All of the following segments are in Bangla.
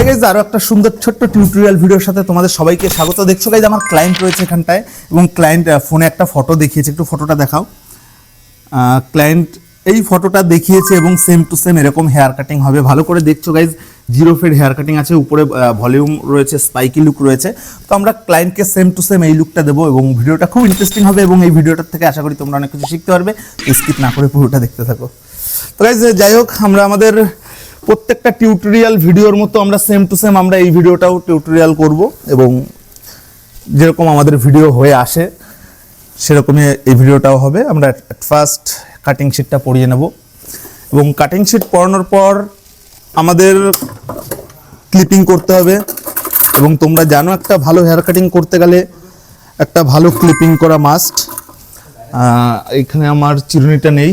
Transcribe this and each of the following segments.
হয়ে গেছে আরও একটা সুন্দর ছোট্ট টিউটোরিয়াল ভিডিওর সাথে তোমাদের সবাইকে স্বাগত। দেখছ গাইজ আমার ক্লায়েন্ট রয়েছে এখানটায় এবং ক্লায়েন্ট ফোনে একটা ফটো দেখিয়েছে। একটু ফটোটা দেখাও। ক্লায়েন্ট এই ফটোটা দেখিয়েছে এবং সেম টু সেম এরকম হেয়ার কাটিং হবে। ভালো করে দেখছ guys zero fade hair cutting আছে, উপরে ভলিউম রয়েছে স্পাইকি লুক রয়েছে। তো আমরা ক্লায়েন্টকে সেম টু সেম এই লুকটা দেবো এবং ভিডিওটা খুব ইন্টারেস্টিং হবে এবং এই ভিডিওটার থেকে আশা করি তোমরা অনেক কিছু শিখতে পারবে। স্কিপ না করে পুরোটা দেখতে থাকো। তো গাইজ যাই হোক, আমরা আমাদের প্রত্যেকটা টিউটোরিয়াল ভিডিওর মতো আমরা সেম টু সেম আমরা এই ভিডিওটাও টিউটোরিয়াল করব এবং যেরকম আমাদের ভিডিও হয়ে আসে, সেরকমই এই ভিডিওটাও হবে। আমরা ফার্স্ট কাটিং শিটটা পড়িয়ে নেব এবং কাটিং শিট পড়ানোর পর আমাদের ক্লিপিং করতে হবে এবং তোমরা জানো একটা ভালো হেয়ার কাটিং করতে গেলে একটা ভালো ক্লিপিং করা মাস্ট এখানে আমার চিরুনিটা নেই।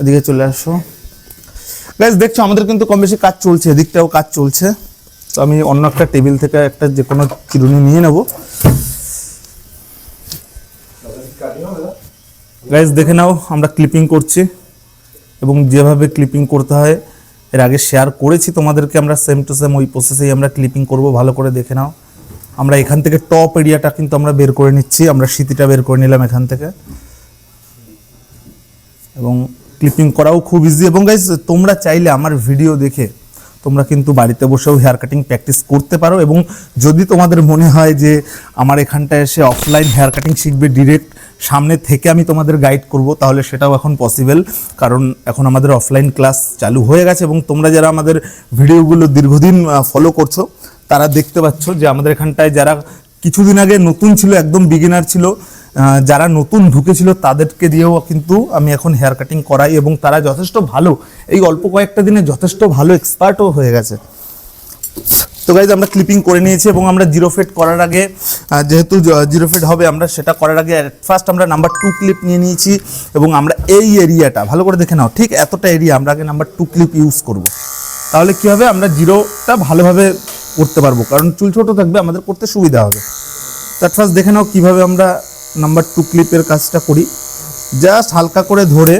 এদিকে চলে আসো। গাইজ দেখছ, আমাদের কিন্তু কম বেশি কাজ চলছে, এদিকটাও কাজ চলছে। তো আমি অন্য একটা টেবিল থেকে একটা যে কোনো চিরুনি নিয়ে নেব। গাইজ দেখে নাও, আমরা ক্লিপিং করছি। এবং যেভাবে ক্লিপিং করতে হয়, এর আগে শেয়ার করেছি তোমাদেরকে, আমরা সেম টু সেম ওই প্রসেসেই আমরা ক্লিপিং করব, ভালো করে দেখে নাও। আমরা এখান থেকে টপ এরিয়াটা কিন্তু আমরা বের করে নিচ্ছি, আমরা স্মৃতিটা বের করে নিলাম এখান থেকে। এবং ক্লিপিং করাও খুব ইজি এবং গাইজ তোমরা চাইলে আমার ভিডিও দেখে তোমরা কিন্তু বাড়িতে বসেও হেয়ার কাটিং প্র্যাকটিস করতে পারো। এবং যদি তোমাদের মনে হয় যে আমার এখানটায় এসে অফলাইন হেয়ার কাটিং শিখবে ডিরেক্ট সামনে থেকে আমি তোমাদের গাইড করব, তাহলে সেটাও এখন পসিবল কারণ এখন আমাদের অফলাইন ক্লাস চালু হয়ে গেছে এবং তোমরা যারা আমাদের ভিডিওগুলো দীর্ঘদিন ফলো করছ, তারা দেখতে পাচ্ছ যে আমাদের এখানটায় যারা কিছুদিন আগে নতুন ছিল, একদম বিগিনার ছিল। যারা নতুন ঢুকেছিল তাদেরকে দিয়েও কিন্তু আমি এখন হেয়ার কাটিং করাই এবং তারা যথেষ্ট ভালো। এই অল্প কয়েকটা দিনে যথেষ্ট ভালো এক্সপার্টও হয়ে গেছে। তো গাইজ আমরা ক্লিপিং করে নিয়েছি এবং আমরা জিরো ফেড করার আগে যেহেতু জিরো ফেড হবে, আমরা সেটা করার আগে ফার্স্ট আমরা নাম্বার টু ক্লিপ নিয়ে নিয়েছি এবং আমরা এই এরিয়াটা ভালো করে দেখে নাও, ঠিক এতটা এরিয়া আমরা আগে নাম্বার টু ক্লিপ ইউজ করব। তাহলে কি হবে? আমরা জিরোটা ভালোভাবে করতে পারব। কারণ চুল ছোট থাকবে, আমাদের করতে সুবিধা হবে। তার ফার্স্ট দেখে নাও কীভাবে আমরা নাম্বার টু ক্লিপের কাজটা করি। জাস্ট হালকা করে ধরে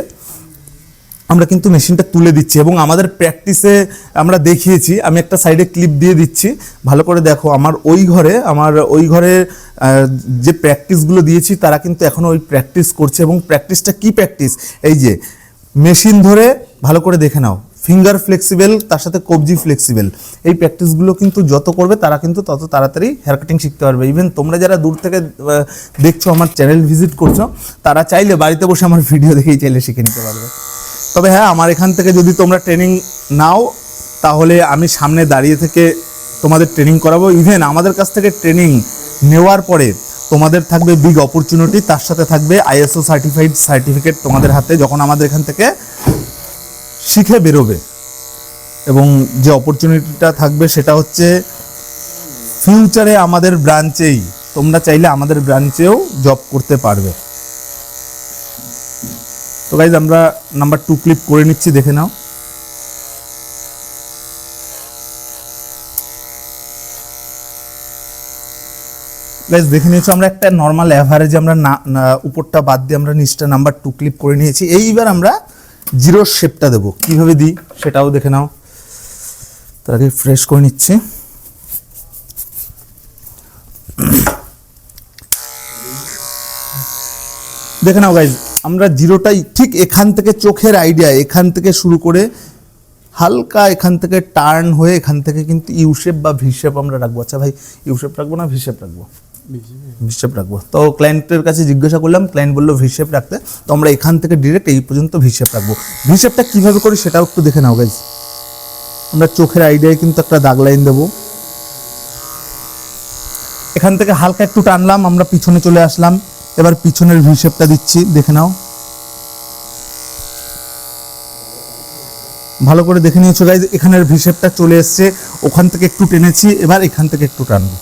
আমরা কিন্তু মেশিনটা তুলে দিচ্ছি এবং আমাদের প্র্যাকটিসে আমরা দেখিয়েছি, আমি একটা সাইডে ক্লিপ দিয়ে দিচ্ছি। ভালো করে দেখো, আমার ওই ঘরে, আমার ওই ঘরে যে প্র্যাকটিসগুলো দিয়েছি, তারা কিন্তু এখন ওই প্র্যাকটিস করছে এবং প্র্যাকটিসটা কি প্র্যাকটিস এই যে, মেশিন ধরে ভালো করে দেখে নাও। ফিঙ্গার ফ্লেক্সিবেল তার সাথে কবজি ফ্লেক্সিবেল এই প্র্যাকটিসগুলো কিন্তু যত করবে, তারা কিন্তু তত তাড়াতাড়ি হেয়ার কাটিং শিখতে পারবে। ইভেন তোমরা যারা দূর থেকে দেখছ, আমার চ্যানেল ভিজিট করছ, তারা চাইলে বাড়িতে বসে আমার ভিডিও দেখেই চাইলে শিখে নিতে পারবে। তবে হ্যাঁ আমার এখান থেকে যদি তোমরা ট্রেনিং নাও, তাহলে আমি সামনে দাঁড়িয়ে থেকে তোমাদের ট্রেনিং করাবো। ইভেন আমাদের কাছ থেকে ট্রেনিং নেওয়ার পরে তোমাদের থাকবে বিগ অপরচুনিটি তার সাথে থাকবে আইএসও সার্টিফাইড সার্টিফিকেট তোমাদের হাতে, যখন আমাদের এখান থেকে শিখে বেরোবে। এবং যে অপরচুনিটিটা থাকবে সেটা হচ্ছে ফিউচারে আমাদের ব্রাঞ্চেই তোমরা চাইলে আমাদের ব্রাঞ্চেও জব করতে পারবে। তো গাইজ আমরা নাম্বার টু ক্লিপ করে নিচ্ছি, দেখে নাও। গাইজ দেখে নিয়েছো, আমরা একটা নর্মাল অ্যাভারেজ আমরা না উপরটা বাদ দিয়ে আমরা নিচটা নাম্বার টু ক্লিপ করে নিয়েছি। এইবার আমরা জিরো শেপটা দেবো। কীভাবে দিই সেটাও দেখে নাও। তার আগে ফ্রেশ করে নিচ্ছি। দেখে নাও গাইজ আমরা জিরোটাই ঠিক এখান থেকে চোখের আইডিয়া এখান থেকে শুরু করে হালকা এখান থেকে টার্ন হয়ে এখান থেকে কিন্তু ইউ শেপ বা ভি শেপ আমরা রাখব। আচ্ছা ভাই ইউ শেপ রাখব না ভি শেপ রাখব? ভি শেপ রাখব। তো ক্লায়েন্টের কাছে জিজ্ঞাসা করলাম ক্লায়েন্ট বলল ভি শেপ রাখতে। তো আমরা এখান থেকে ডিরেক্ট এই পর্যন্ত ভি শেপ রাখব। ভি শেপটা কীভাবে করি সেটাও একটু দেখে নাও গাইজ আমরা চোখের আইডিয়ায় কিন্তু একটা দাগ লাইন দেবো। এখান থেকে হালকা একটু টানলাম, আমরা পিছনে চলে আসলাম। এবার পিছনের ভিশেপটা দিচ্ছি, দেখে নাও। ভালো করে দেখে নিয়েছো গাইজ এখানের ভিশেপটা চলে এসছে। ওখান থেকে একটু টেনেছি, এবার এখান থেকে একটু টানবো।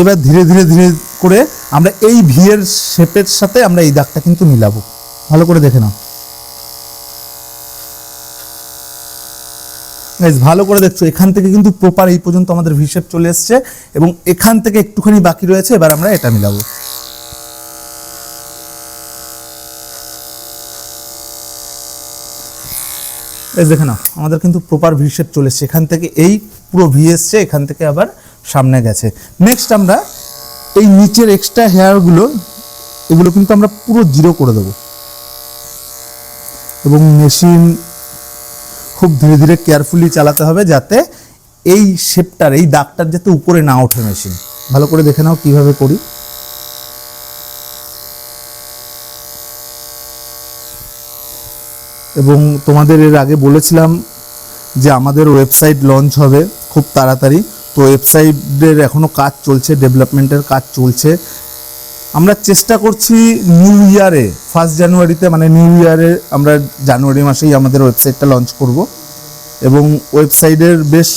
এবার ধীরে ধীরে ধীরে করে আমরা এই ভি এর শেপের সাথে আমরা এই দাগটা কিন্তু মিলাবো। ভালো করে দেখে নাও। গাইজ ভালো করে দেখছ। এখান থেকে কিন্তু প্রপার এই পর্যন্ত আমাদের ভিশেপ চলে এসছে এবং এখান থেকে একটুখানি বাকি রয়েছে, এবার আমরা এটা মিলাবো। দেখে নাও। আমাদের কিন্তু প্রপার ভি শেপ চলে এসছে। এখান থেকে এই পুরো ভি এসছে, এখান থেকে আবার সামনে গেছে। নেক্সট আমরা এই নিচের এক্সট্রা হেয়ারগুলো এগুলো কিন্তু আমরা পুরো জিরো করে দেবো। এবং মেশিন খুব ধীরে ধীরে কেয়ারফুলি চালাতে হবে যাতে এই শেপটার এই দাগটার যাতে উপরে না ওঠে মেশিন ভালো করে দেখে নাও কীভাবে করি। এবং তোমাদের এর আগে বলেছিলাম যে আমাদের ওয়েবসাইট লঞ্চ হবে খুব তাড়াতাড়ি। তো ওয়েবসাইটের এখনও কাজ চলছে ডেভেলপমেন্টের কাজ চলছে। আমরা চেষ্টা করছি নিউ ইয়ারে ফার্স্ট জানুয়ারিতে মানে নিউ ইয়ারে আমরা জানুয়ারি মাসেই আমাদের ওয়েবসাইটটা লঞ্চ করব। এবং ওয়েবসাইটের বেশ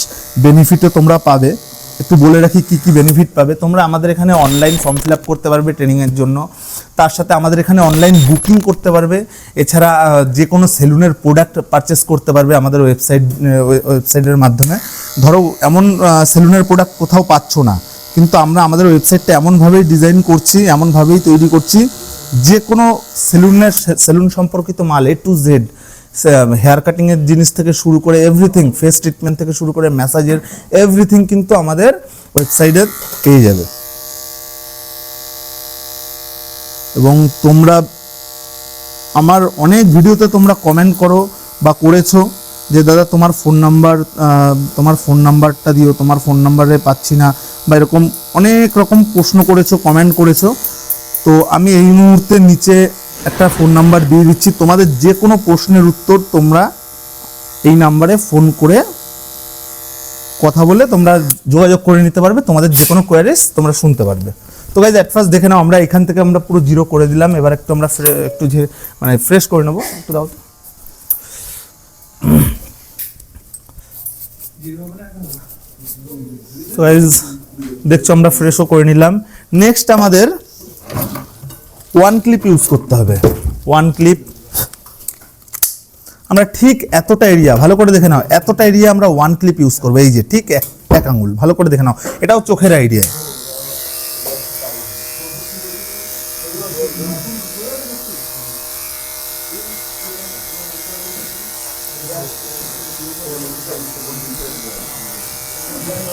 বেনিফিটও তোমরা পাবে। একটু বলে রাখি কি কি বেনিফিট পাবে। তোমরা আমাদের এখানে অনলাইন ফর্ম ফিল আপ করতে পারবে ট্রেনিংয়ের জন্য। তার সাথে আমাদের এখানে অনলাইন বুকিং করতে পারবে। এছাড়া যে কোনো সেলুনের প্রোডাক্ট পারচেস করতে পারবে আমাদের ওয়েবসাইট ওয়েবসাইটের মাধ্যমে। ধরো, এমন সেলুনের প্রোডাক্ট কোথাও পাচ্ছ না। কিন্তু আমরা আমাদের ওয়েবসাইটটা এমনভাবেই ডিজাইন করছি, এমনভাবেই তৈরি করছি যে কোনো সেলুনের সেলুন সম্পর্কিত মাল এ টু জেড হেয়ার কাটিংয়ের জিনিস থেকে শুরু করে এভরিথিং ফেস ট্রিটমেন্ট থেকে শুরু করে ম্যাসাজের এভরিথিং কিন্তু আমাদের ওয়েবসাইটে পেয়ে যাবে। এবং তোমরা আমার অনেক ভিডিওতে তোমরা কমেন্ট করো বা করেছ যে, দাদা, তোমার ফোন নাম্বার তোমার ফোন নাম্বারটা দিও, তোমার ফোন নাম্বারে পাচ্ছি না। বা এরকম অনেক রকম প্রশ্ন করেছ কমেন্ট করেছ। তো আমি এই মুহূর্তে নিচে একটা ফোন নাম্বার দিয়ে দিচ্ছি। তোমাদের যে কোনো প্রশ্নের উত্তর তোমরা এই নাম্বারে ফোন করে কথা বলে তোমরা যোগাযোগ করে নিতে পারবে। তোমাদের যে কোনো কোয়ারিজ তোমরা শুনতে পারবে। তো গাইজ অ্যাট ফার্স্ট দেখে নাও, আমরা এখান থেকে আমরা পুরো জিরো করে দিলাম। এবার একটু আমরা একটু যে মানে ফ্রেশ করে নেব। একটু দাও তো। গাইজ দেখছ আমরা ফ্রেশও করে নিলাম। নেক্সট আমাদের ওয়ান ক্লিপ ইউজ করতে হবে। ওয়ান ক্লিপ আমরা ঠিক এতটা এরিয়া ভালো করে দেখে নাও, এতটা এরিয়া আমরা ওয়ান ক্লিপ ইউজ করব। এই যে ঠিক এক আঙুল ভালো করে দেখে নাও। এটাও চোখের আইডিয়া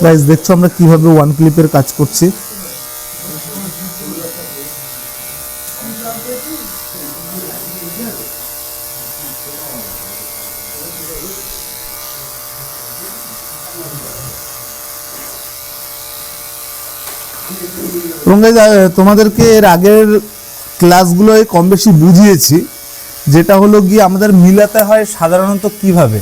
গাইজ দেখছ আমরা কীভাবে ওয়ান ক্লিপের কাজ করছি? এবং তোমাদেরকে এর আগের ক্লাসগুলোয় কম বেশি বুঝিয়েছি, যেটা হলো গিয়ে আমাদের মিলাতে হয় সাধারণত কীভাবে?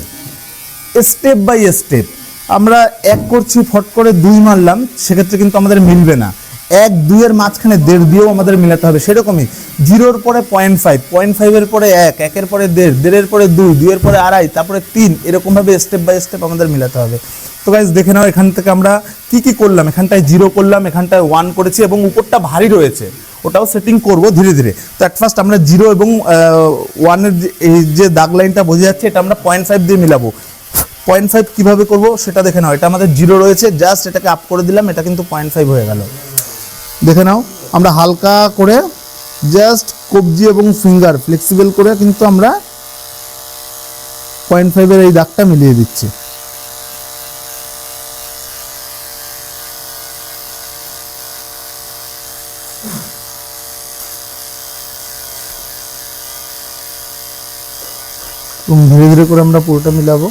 স্টেপ বাই স্টেপ আমরা এক করছি, ফট করে দুই মারলাম, সেক্ষেত্রে কিন্তু আমাদের মিলবে না। এক, দুইয়ের মাঝখানে দেড় দিয়েও আমাদের মিলাতে হবে, সেরকমই। জিরোর পরে পয়েন্ট ফাইভ পয়েন্ট ফাইভের পরে এক, একের পরে দেড়, দেড়ের পরে দুই, দুইয়ের পরে আড়াই, তারপরে তিন, এরকমভাবে স্টেপ বাই স্টেপ আমাদের মিলাতে হবে। তো গাইজ দেখে নাও এখান থেকে আমরা কি কি করলাম। এখানটায় জিরো করলাম, এখানটায় ওয়ান করেছি এবং উপরটা ভারী রয়েছে। ওটাও সেটিং করব ধীরে ধীরে। তো অ্যাট ফার্স্ট আমরা জিরো এবং ওয়ানের এই যে দাগ লাইনটা বোঝা যাচ্ছে, এটা আমরা পয়েন্ট ফাইভ দিয়ে মিলাবো। পয়েন্ট ফাইভ কীভাবে করব সেটা দেখে নাও। এটা আমাদের জিরো রয়েছে জাস্ট এটাকে আপ করে দিলাম, এটা কিন্তু পয়েন্ট ফাইভ হয়ে গেল। দেখে নাও, আমরা হালকা করে জাস্ট কবজি এবং ফিঙ্গার ফ্লেক্সিবল করে কিন্তু আমরা পয়েন্ট ফাইভের এই দাগটা মিলিয়ে দিচ্ছি। এবং ধীরে ধীরে করে আমরা পুরোটা মিলাবো।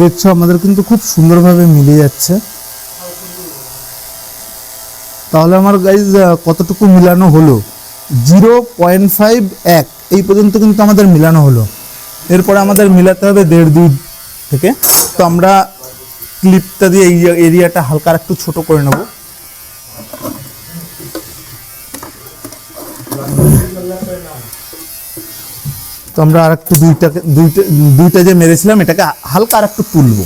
দিচ্ছ আমাদের কিন্তু খুব সুন্দরভাবে মিলে যাচ্ছে। তাহলে আমার গাইজ কতটুকু মিলানো হলো? জিরো পয়েন্ট ফাইভ এক, এই পর্যন্ত কিন্তু আমাদের মিলানো হলো। এরপরে আমাদের মিলাতে হবে দেড় দুই থেকে। তো আমরা ক্লিপটা দিয়ে এই এরিয়াটা হালকা একটু ছোট করে নেব। তো আমরা আর একটু দুইটাকে, দুইটা দুইটা যে মেরেছিলাম, এটাকে হালকা আর একটু তুলবো।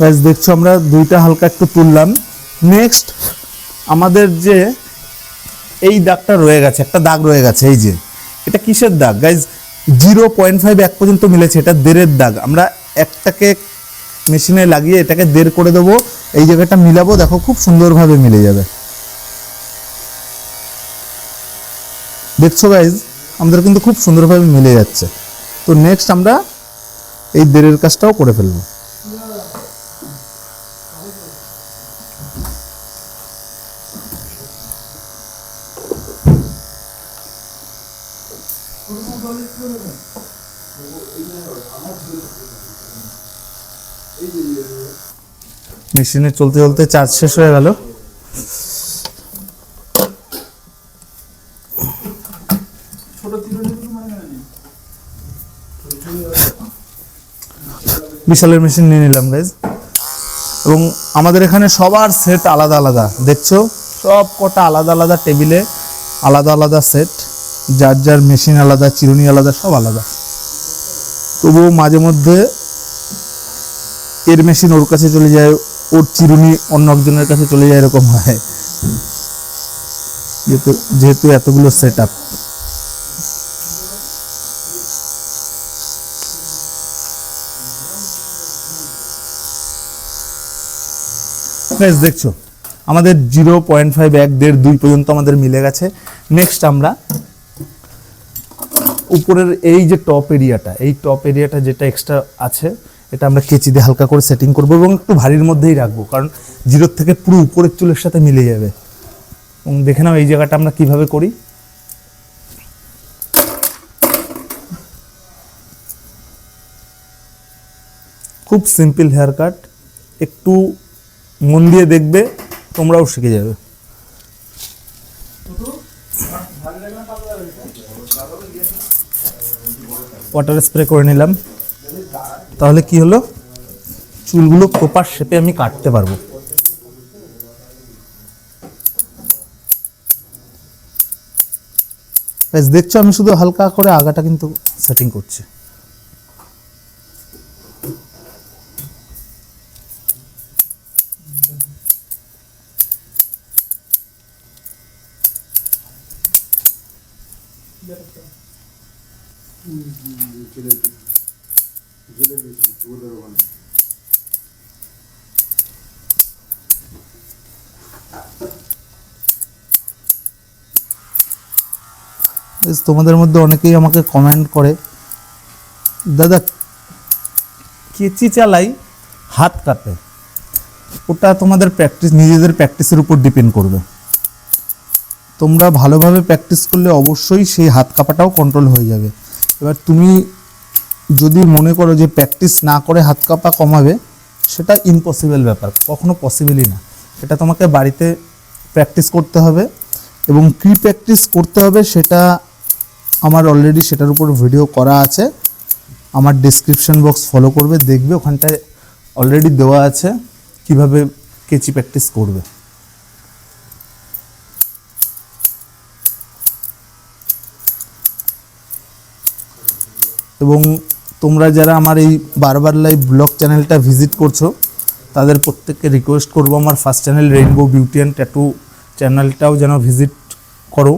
ব্যাস দেখছ আমরা দুইটা হালকা একটু তুললাম। নেক্সট আমাদের যে এই দাগটা রয়ে গেছে, একটা দাগ রয়ে গেছে, এই যে। এটা কিসের দাগ? গাইজ জিরো পয়েন্ট ফাইভ এক পর্যন্ত মিলেছে, এটা দেড়ের দাগ। আমরা একটাকে মেশিনে লাগিয়ে এটাকে দেড় করে দেবো, এই জায়গাটা মিলাবো, দেখো খুব সুন্দরভাবে মিলে যাবে। দেখছ গাইজ আমাদের কিন্তু খুব সুন্দরভাবে মিলে যাচ্ছে। তো নেক্সট আমরা এই দেড়ের কাজটাও করে ফেলব। মেশিনে চলতে চলতে চার্জ শেষ হয়ে গেল। বিশালের মেশিন নিয়ে নিলাম গাইজ এবং আমাদের এখানে সবার সেট আলাদা আলাদা, দেখছ? সব কটা আলাদা আলাদা টেবিলে আলাদা আলাদা সেট যার যার মেশিন আলাদা, চিরুনি আলাদা, সব আলাদা। তবুও মাঝে মধ্যে এর মেশিন ওর কাছে চলে যায় ওর চিরুনি অন্য একজনের কাছে চলে যায় এরকম হয়। যেহেতু যেহেতু এতগুলো সেট আপ দেখছ? আমাদের জিরো পয়েন্ট ফাইভ এক দেড় দুই পর্যন্ত আমাদের মিলে গেছে। নেক্সট আমরা উপরের এই যে টপ এরিয়াটা এই টপ এরিয়াটা যেটা এক্সট্রা আছে এটা আমরা কেচি দিয়ে হালকা করে সেটিং করব এবং একটু ভারীর মধ্যেই রাখব, কারণ জিরোর থেকে পুরো উপরের চুলের সাথে মিলে যাবে। এবং দেখে নাও এই জায়গাটা আমরা কীভাবে করি। খুব সিম্পল হেয়ার কাট একটু মন দিয়ে দেখবে, তোমরাও শিখে যাবে। ওয়াটার স্প্রে করে নিলাম। তাহলে কি হলো? চুলগুলো প্রপার শেপে আমি কাটতে পারব। দেখছ আমি শুধু হালকা করে আগাটা কিন্তু সেটিং করছি বেশ, তোমাদের মধ্যে অনেকেই আমাকে কমেন্ট করে, দাদা, কেচি চালাই হাত কাটে ওটা তোমাদের প্র্যাকটিস নিজেদের প্র্যাকটিসের উপর ডিপেন্ড করবে। তোমরা ভালোভাবে প্র্যাকটিস করলে অবশ্যই সেই হাত কাঁপাটাও কন্ট্রোল হয়ে যাবে। এবার তুমি যদি মনে করো যে প্র্যাকটিস না করে হাত কাঁপা কমাবে, সেটা ইম্পসিবল ব্যাপার, কখনো পসিবলই না। এটা তোমাকে বাড়িতে প্র্যাকটিস করতে হবে এবং কী প্র্যাকটিস করতে হবে সেটা আমার অলরেডি সেটার উপর ভিডিও করা আছে। আমার ডিসক্রিপশন বক্স ফলো করবে, দেখবে, ওখানটায় অলরেডি দেওয়া আছে কীভাবে কেচি প্র্যাকটিস করবে। এবং তোমরা যারা আমার এই বারবার লাইভ ব্লগ চ্যানেলটা ভিজিট করছ, তাদের প্রত্যেককে রিকোয়েস্ট করব আমার first channel Rainbow Beauty and Tattoo চ্যানেলটাও যেন ভিজিট করো।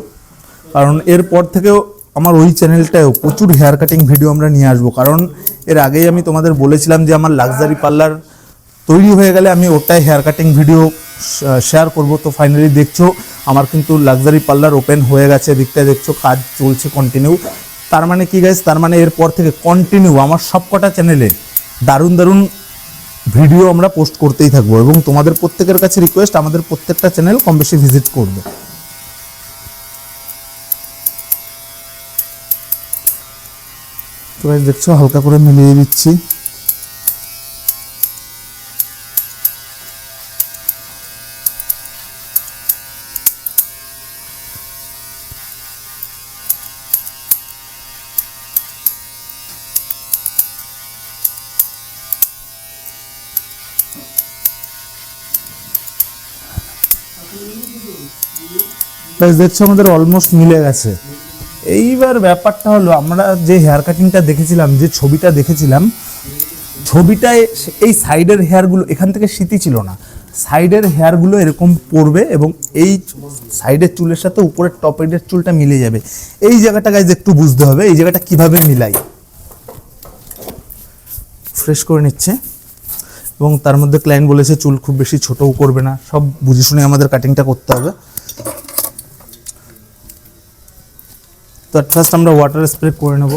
কারণ এরপর থেকেও আমার ওই চ্যানেলটায়ও প্রচুর হেয়ার কাটিং ভিডিও আমরা নিয়ে আসব। কারণ এর আগেই আমি তোমাদের বলেছিলাম যে আমার লাক্সারি পার্লার তৈরি হয়ে গেলে আমি ওটাই হেয়ার কাটিং ভিডিও শেয়ার করব। তো ফাইনালি দেখছ, আমার কিন্তু লাক্সারি পার্লার ওপেন হয়ে গেছে। দিকটা দেখছ, কাজ চলছে কন্টিনিউ তার মানে কি গাইজ তার মানে এরপর থেকে কন্টিনিউ আমার সবকটা চ্যানেলে দারুণ দারুণ ভিডিও আমরা পোস্ট করতেই থাকব। এবং তোমাদের প্রত্যেকের কাছে রিকোয়েস্ট আমাদের প্রত্যেকটা চ্যানেল কম বেশি ভিজিট করবে। তো guys দেখছ হালকা করে মিলিয়ে দিচ্ছি দেখছ আমাদের অলমোস্ট মিলে গেছে। এইবার ব্যাপারটা হলো, আমরা যে হেয়ার কাটিংটা দেখেছিলাম, যে ছবিটা দেখেছিলাম, ছবিটায় এই সাইডের হেয়ারগুলো এখান থেকে স্মৃতি ছিল না। সাইডের হেয়ারগুলো এরকম পড়বে এবং এই সাইডের চুলের সাথে উপরের টপ চুলটা মিলে যাবে। এই জায়গাটা গাইজ একটু বুঝতে হবে, এই জায়গাটা কীভাবে মিলাই? ফ্রেশ করে নিচ্ছে এবং তার মধ্যে ক্লায়েন্ট বলেছে, চুল খুব বেশি ছোটও করবে না। সব বুঝে শুনে আমাদের কাটিংটা করতে হবে। তো অ্যাট ফার্স্ট আমরা ওয়াটার স্প্রে করে নেব।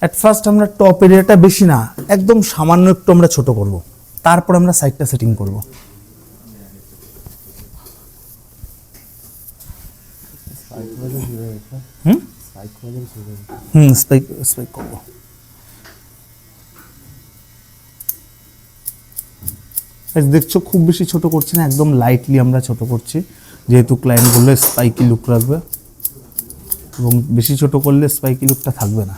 অ্যাট ফার্স্ট আমরা টপ এরিয়াটা বেশি না একদম সামান্য একটু আমরা ছোট করব। তারপর আমরা সাইডটা সেটিং করব। হুম? হুম স্পাইক স্পাইক করব। দেখছ, খুব বেশি ছোট করছি না, একদম লাইটলি আমরা ছোট করছি। যেহেতু ক্লায়েন্ট বললে স্পাইকি লুক রাখবে, এবং বেশি ছোট করলে স্পাইকি লুকটা থাকবে না।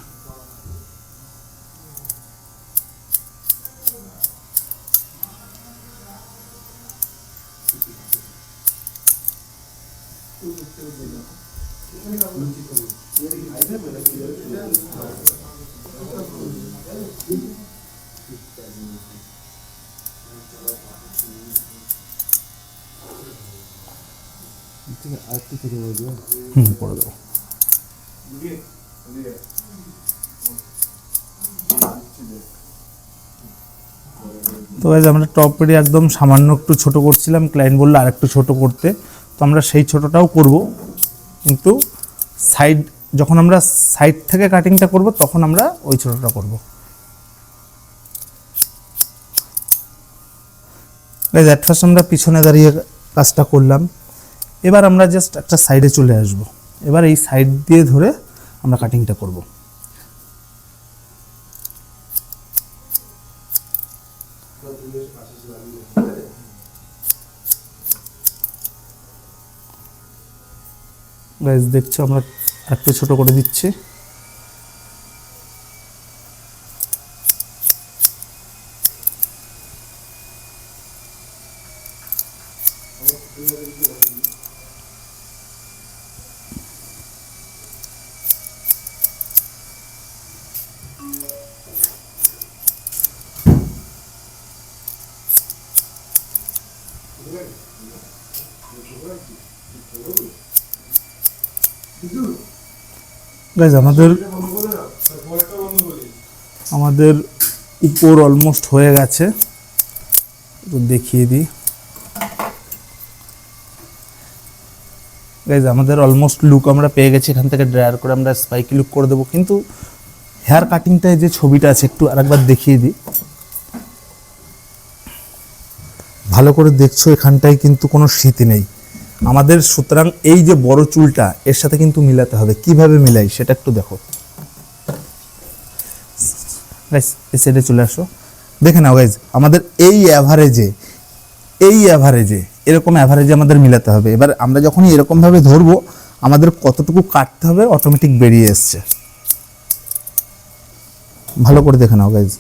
হুম দেবো। তো guys, আমরা টপ পেডি একদম সামান্য একটু ছোট করছিলাম ক্লায়েন্ট বলল আর একটু ছোট করতে। তো আমরা সেই ছোটটাও করব। কিন্তু সাইড যখন আমরা সাইড থেকে কাটিংটা করব তখন আমরা ওই ছোটটা করব। গাইজ অ্যাট ফার্স্ট আমরা পিছনে দাঁড়িয়ে কাজটা করলাম। এবার আমরা জাস্ট একটা সাইডে চলে আসব। এবার এই সাইড দিয়ে ধরে আমরা কাটিংটা করব। গাইজ দেখছ আমরা একটু ছোট করে দিচ্ছি। গাইজ আমাদের আমাদের উপর অলমোস্ট হয়ে গেছে। একটু দেখিয়ে দিই। গাইজ আমাদের অলমোস্ট লুক আমরা পেয়ে গেছি। এখান থেকে ড্রায়ার করে আমরা স্পাইকি লুক করে দেবো। কিন্তু হেয়ার কাটিংটায় যে ছবিটা আছে, একটু আরেকবার দেখিয়ে দিই। ভালো করে দেখছ, এখানটায় কিন্তু কোনো শীত নেই। আমাদের, সুতরাং এই যে বড় চুলটা, এর সাথে কিন্তু মিলাতে হবে। কীভাবে মিলাই, সেটা একটু দেখো। গাইজ চলে আসো। দেখে নাও গাইজ আমাদের এই অ্যাভারেজে এই অ্যাভারেজে এরকম অ্যাভারেজে আমাদের মিলাতে হবে। এবার আমরা যখনই এরকমভাবে ধরবো, আমাদের কতটুকু কাটতে হবে অটোমেটিক বেরিয়ে এসছে। ভালো করে দেখে নাও গাইজ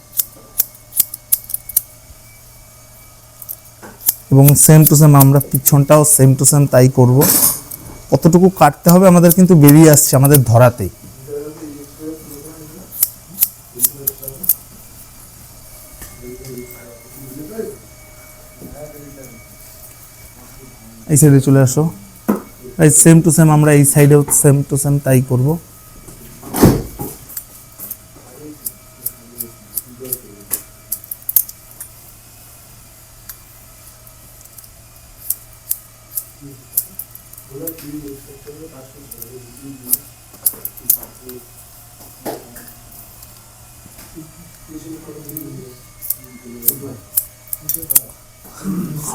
এবং সেম টু সেম আমরা পিছনটাও সেম টু সেম তাই করব। কতটুকু কাটতে হবে, আমাদের কিন্তু বেরিয়ে আসছে আমাদের ধরাতেই এই সাইডে চলে আসো। সেম টু সেম আমরা এই সাইডেও সেম টু সেম তাই করব।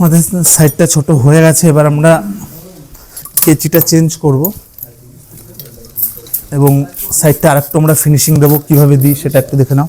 আমাদের সাইডটা ছোট হয়ে গেছে, এবার আমরা কেচিটা চেঞ্জ করব। এবং সাইডটা আরেকটু আমরা ফিনিশিং দেবো, কীভাবে দিই সেটা একটু দেখে নাও।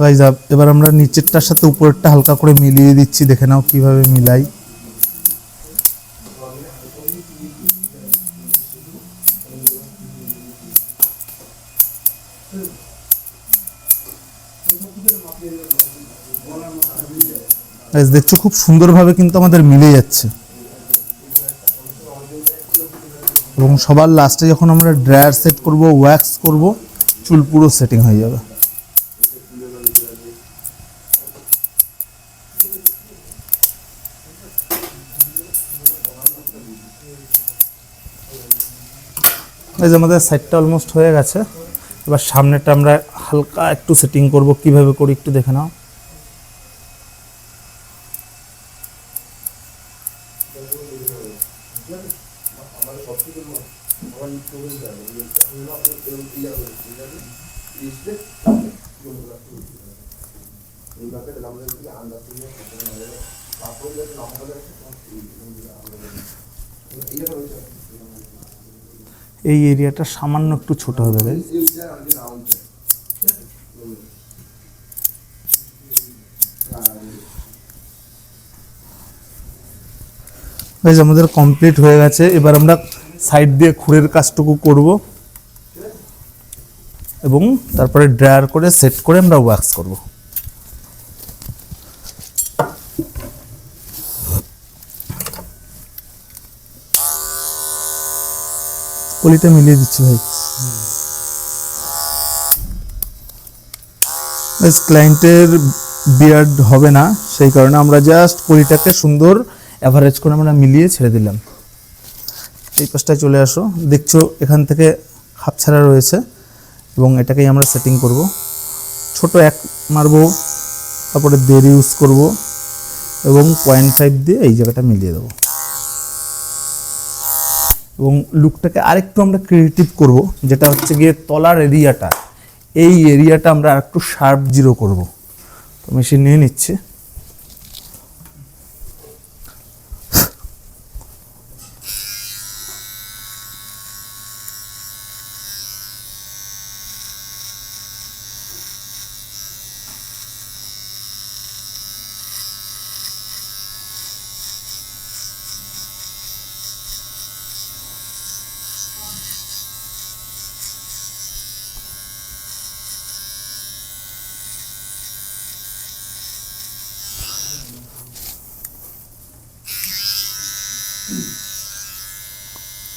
গাইজ এবার আমরা নিচেরটার সাথে উপরেরটা হালকা করে মিলিয়ে দিচ্ছি, দেখে নাও কীভাবে মিলাই। দেখছ খুব সুন্দরভাবে কিন্তু আমাদের মিলে যাচ্ছে। এবং সবার লাস্টে যখন আমরা ড্রায়ার সেট করব ওয়্যাক্স করব, চুল পুরো সেটিং হয়ে যাবে। এই যে আমাদের সাইডটা অলমোস্ট হয়ে গেছে। এবার সামনেটা আমরা হালকা একটু সেটিং করব, কীভাবে করি একটু দেখে নাও। এই এরিয়াটা সামান্য একটু ছোট হবে guys। Guys, আমাদের কমপ্লিট হয়ে গেছে এবার আমরা সাইড দিয়ে খুঁড়ের কাজটুকু করব এবং তারপরে ড্রায়ার করে সেট করে আমরা ওয়াক্স করব কলিটা মিলিয়ে দিচ্ছি ভাই। ক্লায়েন্টের বিয়ার্ড হবে না, সেই কারণে আমরা জাস্ট কলিটাকে সুন্দর অ্যাভারেজ করে আমরা মিলিয়ে ছেড়ে দিলাম। এই পাশটায় চলে আসো, দেখছ এখান থেকে হাফ ছাড়া রয়েছে এবং এটাকেই আমরা সেটিং করব। ছোট এক মারবো, তারপরে দেড় ইউজ করব এবং পয়েন্ট ফাইভ দিয়ে এই জায়গাটা মিলিয়ে দেবো। এবং লুকটাকে আরেকটু আমরা ক্রিয়েটিভ করব, যেটা হচ্ছে গিয়ে তলার এরিয়াটা এই এরিয়াটা আমরা আরেকটু শার্প জিরো করব। তো মেশিন নিয়ে নিচ্ছে।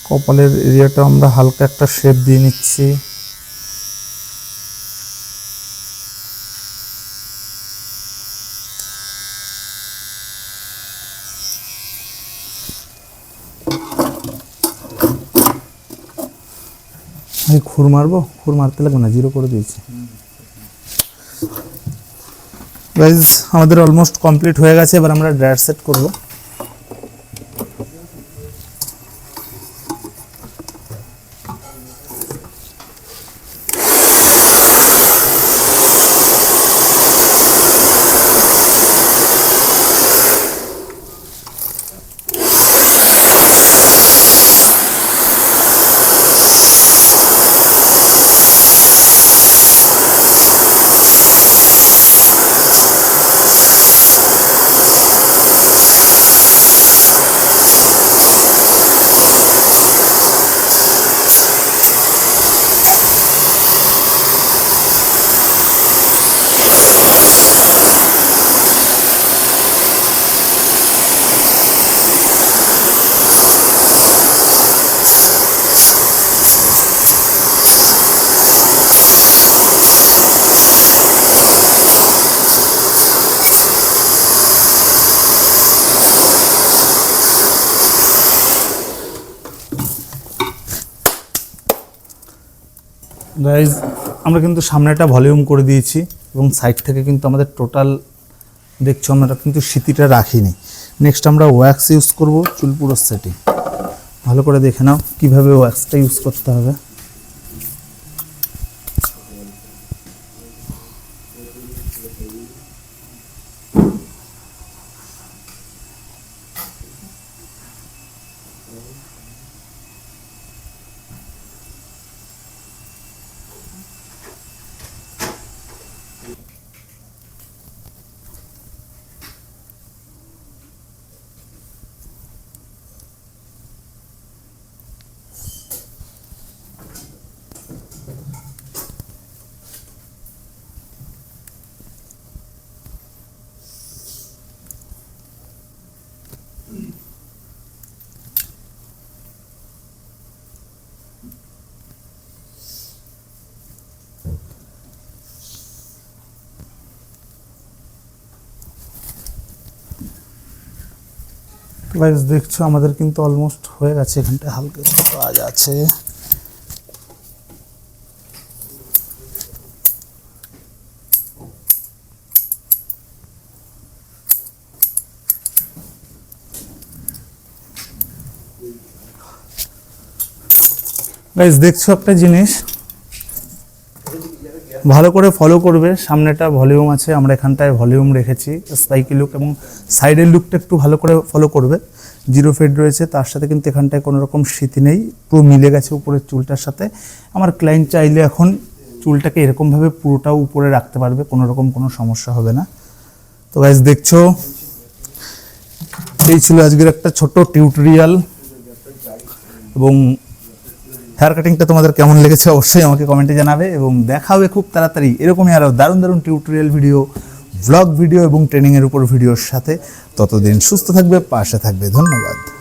কপালের এরিয়াটা আমরা হালকা একটা শেপ দিয়ে নিচ্ছি। আমি খুর মারবো? খুর মারতে লাগবে না, জিরো করে দিয়েছি। গাইজ আমাদের অলমোস্ট কমপ্লিট হয়ে গেছে, এবার আমরা ড্রায়ার সেট করব। গাইজ আমরা কিন্তু সামনেটা ভলিউম করে দিয়েছি এবং সাইড থেকে কিন্তু আমাদের টোটাল দেখছ আমরা কিন্তু সিটিটা রাখিনি। নেক্সট আমরা ওয়্যাক্স ইউজ করব চুল পুরো সেটিং ভালো করে দেখে নাও কীভাবে ওয়্যাক্সটা ইউজ করতে হবে। গাইজ দেখছ, আমাদের কিন্তু অলমোস্ট হয়ে গেছে এখানটা হালকা। একটু কাজ আছে দেখছ একটা জিনিস? ভালো করে ফলো করবে। সামনেটা ভলিউম আছে, আমরা এখানটায় ভলিউম রেখেছি স্পাইকি লুক এবং সাইডের লুকটা একটু ভালো করে ফলো করবে। জিরো ফেড রয়েছে, তার সাথে কিন্তু এখানটায় কোনো রকম স্মৃতি নেই, পুরো মিলে গেছে উপরের চুলটার সাথে। আমার ক্লায়েন্ট চাইলে এখন চুলটাকে এরকমভাবে পুরোটাও উপরে রাখতে পারবে, কোনো রকম কোনো সমস্যা হবে না। তো গাইজ দেখছ? এই ছিল আজকের একটা ছোট টিউটোরিয়াল এবং হেয়ার কাটিংটা তোমাদের কেমন লেগেছে অবশ্যই আমাকে কমেন্টে জানাবে এবং দেখা হবে খুব তাড়াতাড়ি এরকমই আরও দারুণ দারুণ টিউটোরিয়াল ভিডিও ব্লগ ভিডিও এবং ট্রেনিংয়ের উপর ভিডিওর সাথে। ততদিন সুস্থ থাকবে, পাশে থাকবে। ধন্যবাদ।